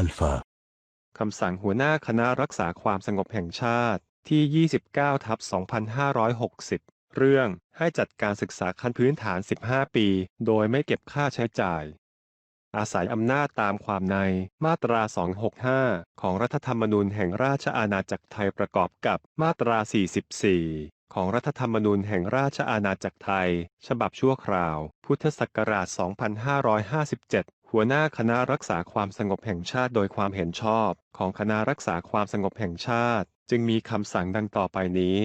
Alpha คำสั่งหัวหน้าคณะรักษาความสงบแห่งชาติที่ 29 ทับ 2560 เรื่องให้จัดการศึกษาขั้นพื้นฐาน 15 ปี โดยไม่เก็บค่าใช้จ่าย อาศัยอำนาจตามความในมาตรา 265 ของรัฐธรรมนูญแห่งราชอาณาจักรไทยประกอบกับมาตรา 44ของรัฐธรรมนูญแห่งราชอาณาจักรไทย ฉบับชั่วคราว พุทธศักราช 2557 หัวหน้าคณะรักษาความสงบแห่งชาติโดยความเห็นชอบของคณะรักษาความสงบแห่งชาติ จึงมีคำสั่งดังต่อไปนี้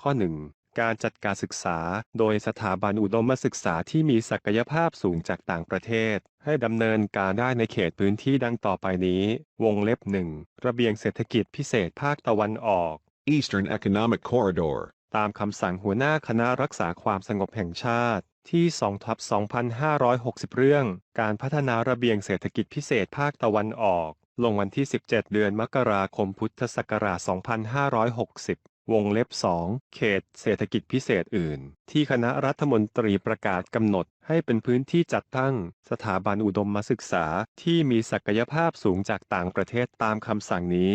ข้อ 1 การจัดการศึกษา โดยสถาบันอุดมศึกษาที่มีศักยภาพสูงจากต่างประเทศ ให้ดำเนินการได้ในเขตพื้นที่ดังต่อไปนี้ วงเล็บหนึ่งระเบียงเศรษฐกิจพิเศษภาคตะวันออก Eastern Economic Corridor, ตามคำสั่งหัวหน้าคณะรักษาความสงบแห่งชาติ ที่2ทับ2560 เรื่อง การพัฒนาระเบียงเศรษฐกิจพิเศษภาคตะวันออก ลงวันที่ 17 เดือนมกราคมพุทธศักราช 2560 วงเล็บ 2 เขตเศรษฐกิจพิเศษอื่น ที่คณะรัฐมนตรีประกาศกำหนด ให้เป็นพื้นที่จัดตั้ง สถาบันอุดมศึกษาที่มีศักยภาพสูงจากต่างประเทศตามคำสั่งนี้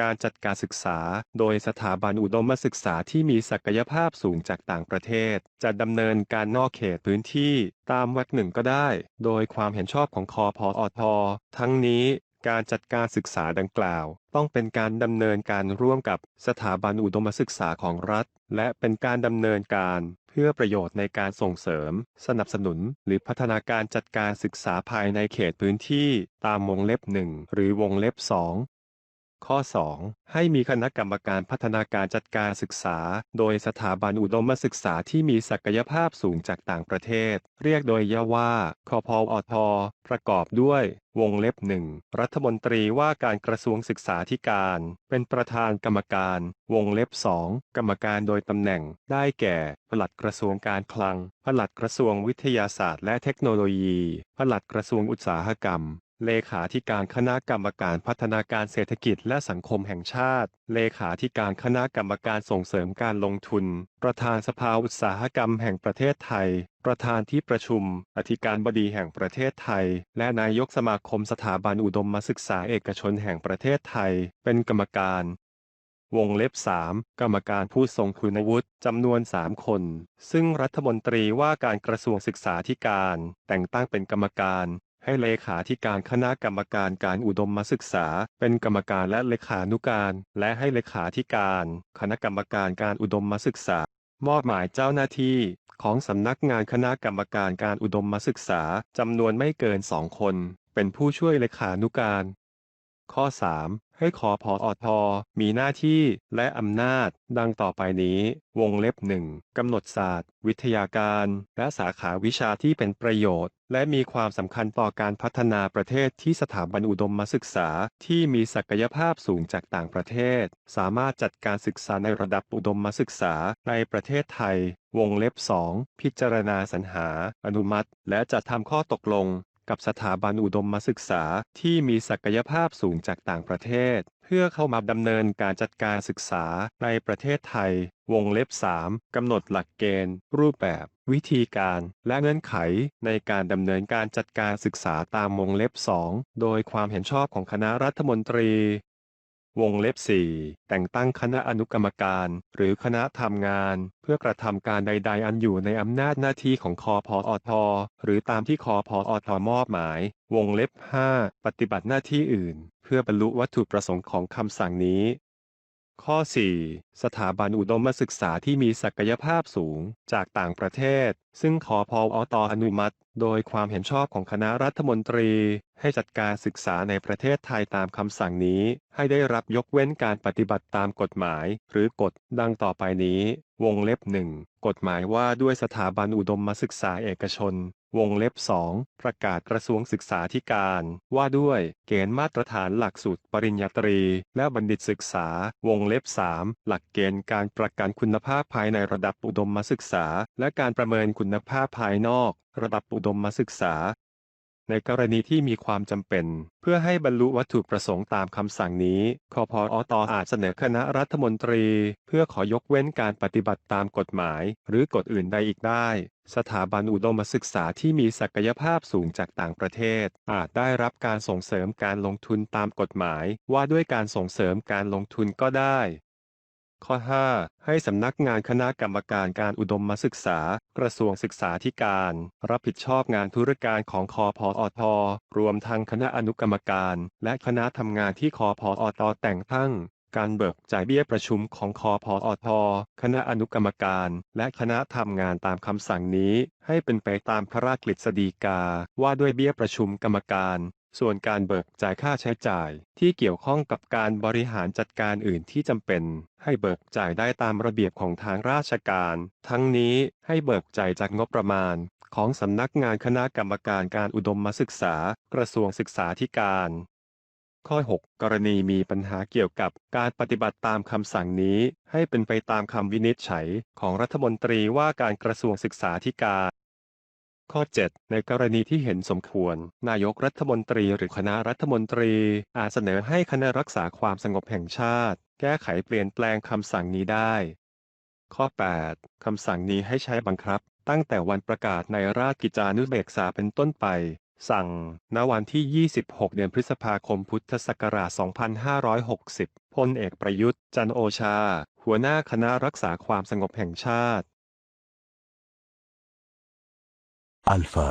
การจัดการศึกษา โดยสถาบันอุดมศึกษาที่มีศักยภาพสูงจากต่างประเทศ จะดำเนินการนอกเขตพื้นที่ตามวรรคหนึ่งก็ได้ โดยความเห็นชอบของคอพออททั้งนี้การจัดการศึกษาดังกล่าว ต้องเป็นการดำเนินการร่วมกับสถาบันอุดมศึกษาของรัฐ และเป็นการดำเนินการเพื่อประโยชน์ในการส่งเสริม สนับสนุน หรือพัฒนาการจัดการศึกษาภายในเขตพื้นที่ตามวงเล็บหนึ่งหรือวงเล็บสอง ข้อ 2 ให้มีคณะกรรมการพัฒนาการจัดการศึกษา โดยสถาบันอุดมศึกษาที่มีศักยภาพสูงจากต่างประเทศ เรียกโดยย่อว่าคอพอทประกอบด้วย วงเล็บหนึ่งรัฐมนตรีว่าการกระทรวงศึกษาธิการ เป็นประธานกรรมการ วงเล็บสองกรรมการโดยตำแหน่ง ได้แก่ ปลัดกระทรวงการคลัง ปลัดกระทรวงวิทยาศาสตร์และเทคโนโลยี ปลัดกระทรวงอุตสาหกรรม เลขาธิการคณะกรรมการพัฒนาการเศรษฐกิจและสังคมแห่งชาติ เลขาธิการคณะกรรมการส่งเสริมการลงทุน ประธานสภาอุตสาหกรรมแห่งประเทศไทย ประธานที่ประชุม อธิการบดีแห่งประเทศไทย และนายกสมาคมสถาบันอุดมศึกษาเอกชนแห่งประเทศไทย เป็นกรรมการวงเล็บ 3 กรรมการผู้ทรงคุณวุฒิจำนวน 3 คน ซึ่งรัฐมนตรีว่าการกระทรวงศึกษาธิการ แต่งตั้งเป็นกรรมการ ให้เลขาธิการคณะกรรมการการอุดมศึกษา เป็นกรรมการและเลขานุการ และให้เลขาธิการ คณะกรรมการการอุดมศึกษา มอบหมายเจ้าหน้าที่ของสำนักงานคณะกรรมการการอุดมศึกษาจำนวนไม่เกินสองคน เป็นผู้ช่วยเลขานุการ ข้อ 3 ให้คอพออทมีหน้าที่และอำนาจ ดังต่อไปนี้ วงเล็บหนึ่งกำหนดศาสตร์ วิทยาการ และสาขาวิชาที่เป็นประโยชน์ และมีความสำคัญต่อการพัฒนาประเทศที่สถาบันอุดมศึกษาที่มีศักยภาพสูงจากต่างประเทศ สามารถจัดการศึกษาในระดับอุดมศึกษาในประเทศไทย วงเล็บ 2 พิจารณาสรรหา อนุมัติ และจัดทำข้อตกลง กับสถาบันอุดมศึกษาที่มีศักยภาพสูงจากต่างประเทศ เพื่อเข้ามาดำเนินการจัดการศึกษาในประเทศไทย วงเล็บ 3 กำหนดหลักเกณฑ์ รูปแบบ วิธีการและเงื่อนไขในการดำเนินการจัดการศึกษาตามวงเล็บ 2 โดยความเห็นชอบของคณะรัฐมนตรี วงเล็บ4แต่งตั้งคณะอนุกรรมการ หรือคณะทำงาน เพื่อกระทำการใด ๆ อันอยู่ในอำนาจหน้าที่ของคอพออทหรือตามที่คอพออทมอบหมาย วงเล็บ5ปฏิบัติหน้าที่อื่น เพื่อบรรลุวัตถุประสงค์ของคำสั่งนี้ ข้อ 4 สถาบันอุดมศึกษาที่มีศักยภาพสูงจากต่างประเทศ ซึ่งขอพออตอนุมัติ โดยความเห็นชอบของคณะรัฐมนตรี ให้จัดการศึกษาในประเทศไทยตามคำสั่งนี้ ให้ได้รับยกเว้นการปฏิบัติตามกฎหมาย หรือกฎดังต่อไปนี้ วงเล็บหนึ่งกฎหมายว่าด้วยสถาบันอุดมศึกษาเอกชน วงเล็บ2ประกาศกระทรวงศึกษาธิการ ว่าด้วยเกณฑ์มาตรฐานหลักสูตรปริญญาตรี และบัณฑิตศึกษา วงเล็บ3หลักเกณฑ์การประกันคุณภาพภายในระดับอุดมศึกษา และการประเมินคุณภาพภายนอก ระดับอุดมศึกษา ในกรณีที่มีความจำเป็น เพื่อให้บรรลุวัตถุประสงค์ตามคำสั่งนี้คอพอตอาจเสนอคณะรัฐมนตรี เพื่อขอยกเว้นการปฏิบัติตามกฎหมาย หรือกฎอื่นใดอีกได้ สถาบันอุดมศึกษาที่มีศักยภาพสูงจากต่างประเทศ อาจได้รับการส่งเสริมการลงทุนตามกฎหมาย ว่าด้วยการส่งเสริมการลงทุนก็ได้ ข้อ 5 ให้สำนักงานคณะกรรมการการอุดมศึกษา กระทรวงศึกษาธิการ รับผิดชอบงานธุรการของคอพอทรวมทั้งคณะอนุกรรมการ และคณะทำงานที่คอพอทแต่งตั้ง การเบิกจ่ายเบี้ยประชุมของคอพอทคณะอนุกรรมการ และคณะทำงานตามคำสั่งนี้ ให้เป็นไปตามพระราชกฤษฎีกาว่าด้วยเบี้ยประชุมกรรมการส่วนการเบิกจ่ายค่าใช้จ่ายที่เกี่ยวข้องกับการบริหารจัดการอื่นที่จำเป็น ให้เบิกจ่ายได้ตามระเบียบของทางราชการ ทั้งนี้ให้เบิกจ่ายจากงบประมาณ ของสำนักงานคณะกรรมการการอุดมศึกษา กระทรวงศึกษาธิการ ข้อ 6 กรณีมีปัญหาเกี่ยวกับการปฏิบัติตามคำสั่งนี้ ให้เป็นไปตามคำวินิจฉัยของรัฐมนตรีว่าการกระทรวงศึกษาธิการ ข้อ 7 ในกรณีที่เห็นสมควร นายกรัฐมนตรีหรือคณะรัฐมนตรี อาจเสนอให้คณะรักษาความสงบแห่งชาติ แก้ไขเปลี่ยนแปลงคำสั่งนี้ได้ ข้อ 8 คำสั่งนี้ให้ใช้บังคับ ตั้งแต่วันประกาศในราชกิจจานุเบกษาเป็นต้นไป สั่ง ณ วันที่ 26 เดือนพฤษภาคม พุทธศักราช 2560 พลเอกประยุทธ์ จันโอชา หัวหน้าคณะรักษาความสงบแห่งชาติ Alpha